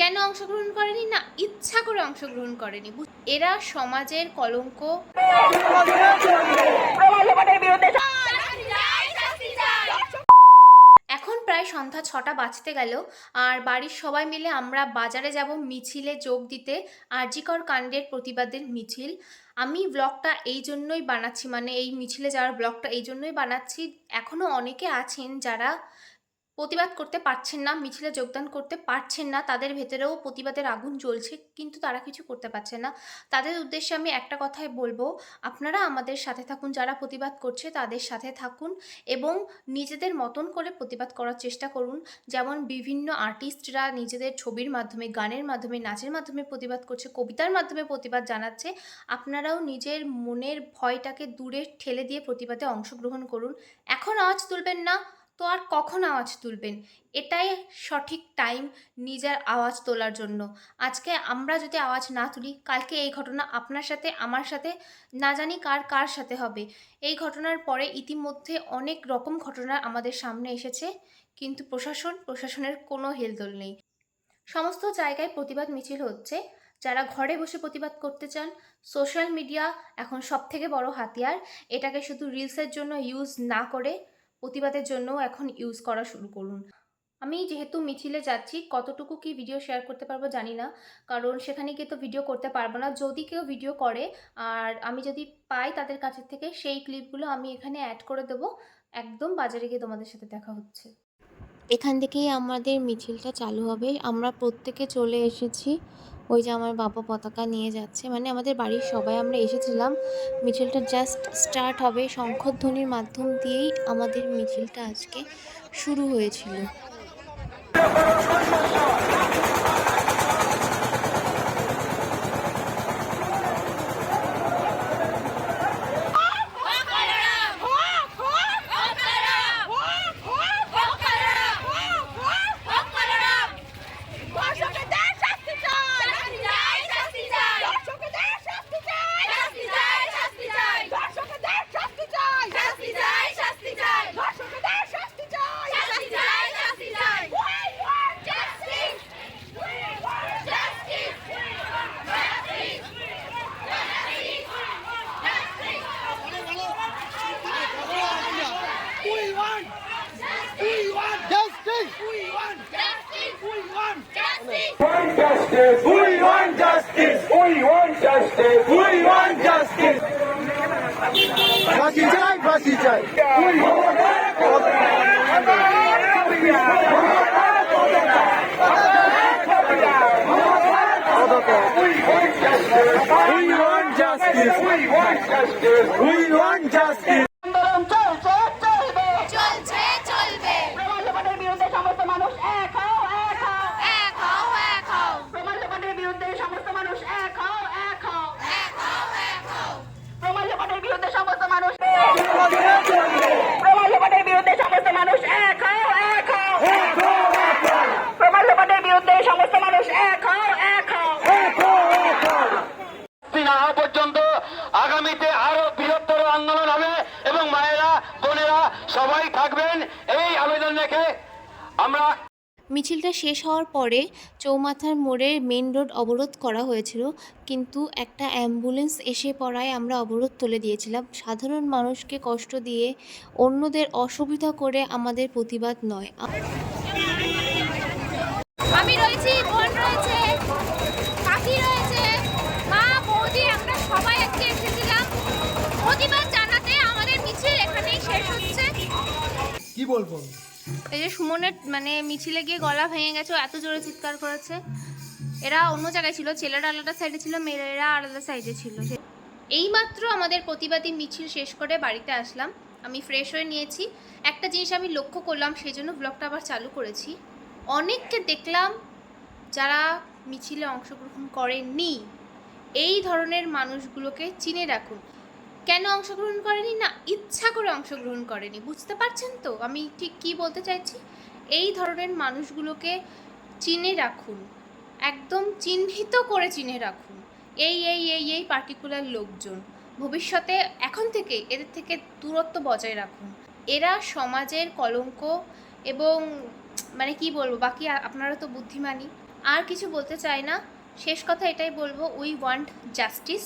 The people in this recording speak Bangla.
কেন অংশগ্রহণ করেনি? না, ইচ্ছা করে অংশগ্রহণ করেনি। এরা সমাজের কলঙ্ক। এখন প্রায় সন্ধ্যা ছটা বাজতে গেল, আর বাড়ির সবাই মিলে আমরা বাজারে যাব মিছিলে যোগ দিতে, আরজিকর কাণ্ডের প্রতিবাদের মিছিল। আমি ব্লগটা এই জন্যই বানাচ্ছি মানে এই মিছিলে যাওয়ার ব্লগটা এই জন্যই বানাচ্ছি। এখনও অনেকে আছেন যারা প্রতিবাদ করতে পারছেন না, মিছিলে যোগদান করতে পারছেন না, তাদের ভেতরেও প্রতিবাদের আগুন জ্বলছে, কিন্তু তারা কিছু করতে পারছে না। তাদের উদ্দেশ্যে আমি একটা কথাই বলব, আপনারা আমাদের সাথে থাকুন, যারা প্রতিবাদ করছে তাদের সাথে থাকুন এবং নিজেদের মতন করে প্রতিবাদ করার চেষ্টা করুন। যেমন বিভিন্ন আর্টিস্টরা নিজেদের ছবির মাধ্যমে, গানের মাধ্যমে, নাচের মাধ্যমে প্রতিবাদ করছে, কবিতার মাধ্যমে প্রতিবাদ জানাচ্ছে, আপনারাও নিজের মনের ভয়টাকে দূরে ঠেলে দিয়ে প্রতিবাদে অংশগ্রহণ করুন। এখন আওয়াজ তুলবেন না তো আর কখন আওয়াজ তুলবেন? এটাই সঠিক টাইম নিজের আওয়াজ তোলার জন্য। আজকে আমরা যদি আওয়াজ না তুলি, কালকে এই ঘটনা আপনার সাথে, আমার সাথে, না জানি কার কার সাথে হবে। এই ঘটনার পরে ইতিমধ্যে অনেক রকম ঘটনা আমাদের সামনে এসেছে, কিন্তু প্রশাসন, প্রশাসনের কোনো হেলদোল নেই। সমস্ত জায়গায় প্রতিবাদ মিছিল হচ্ছে। যারা ঘরে বসে প্রতিবাদ করতে চান সোশ্যাল মিডিয়া এখন সব থেকে বড় হাতিয়ার। এটাকে শুধু রিলসের জন্য ইউজ না করে প্রতিবাদের জন্য এখন ইউজ করা শুরু করুন। আমি যেহেতু মিছিলে যাচ্ছি, কতটুকু কি ভিডিও শেয়ার করতে পারব জানি না। কারণ সেখানে গিয়ে তো ভিডিও করতে পারব না। যদি কেউ ভিডিও করে, আর আমি যদি পাই তাদের কাছে থেকে, সেই ক্লিপগুলো আমি এখানে অ্যাড করে দেবো। একদম বাজারে গিয়ে তোমাদের সাথে দেখা হচ্ছে। এখান থেকেই আমাদের মিছিলটা চালু হবে। আমরা প্রত্যেকে চলে এসেছি। ওই যে আমার বাবা পতাকা নিয়ে যাচ্ছে। মানে আমাদের বাড়ির সবাই আমরা এসেছিলাম। মিছিলটা জাস্ট স্টার্ট হবে। শঙ্খধ্বনির মাধ্যম দিয়েই আমাদের মিছিলটা আজকে শুরু হয়েছিল। ফাঁসি চাই ফাঁসি চাই We want justice. We want justice. বিরুদ্ধে সমস্ত মানুষ এক হও এক হও। দিন পর্যন্ত আগামীতে আরও বৃহত্তর আন্দোলন হবে এবং মায়েরা বোনেরা সবাই থাকবেন এই আবেদন রেখে আমরা মিছিলটা শেষ হওয়ার পরে চৌমাথার মোড়ে মেন রোড অবরোধ করা হয়েছিল কিন্তু একটা অ্যাম্বুলেন্স এসে পড়ায় আমরা অবরোধ তুলে দিয়েছিলাম। সাধারণ মানুষকে কষ্ট দিয়ে অন্যদের অসুবিধা করে আমাদের প্রতিবাদ নয় আমি রয়েছি বোন রয়েছে কাকি রয়েছে মা বৌদি আমরা সবাই আজকে এসেছিলাম প্রতিবাদ জানাতে আমাদের মিছিল এখানেই শেষ হচ্ছে কি বলব এই যে সুমনের মানে মিছিলে গিয়ে গলা ভেঙে গেছে এত জোরে চিৎকার করেছে। এরা অন্য জায়গায় ছিল, ছেলেরা আলাদা সাইডে ছিল, মেয়েরা আলাদা সাইডে ছিল। এইমাত্র আমাদের প্রতিবাদী মিছিল শেষ করে বাড়িতে আসলাম। আমি ফ্রেশ হয়ে নিয়েছি। একটা জিনিস আমি লক্ষ্য করলাম সেই জন্য ব্লগটা আবার চালু করেছি। অনেককে দেখলাম যারা মিছিলে অংশগ্রহণ করেননি। এই ধরনের মানুষগুলোকে চিনে রাখুন। কেন অংশগ্রহণ করেনি? না, ইচ্ছা করে অংশগ্রহণ করেনি। বুঝতে পারছেন তো? আমি ঠিক কি বলতে চাইছি? এই ধরনের মানুষগুলোকে চিনে রাখুন। একদম চিহ্নিত করে চিনে রাখুন। এই এই এই এই পার্টিকুলার লোকজন। ভবিষ্যতে এখন থেকে এদের থেকে দূরত্ব বজায় রাখুন। এরা সমাজের কলঙ্ক এবং মানে কি বলব, বাকি আপনারা তো বুদ্ধিমানই। আর কিছু বলতে চাই না। শেষ কথা এটাই বলব উই ওয়ান্ট জাস্টিস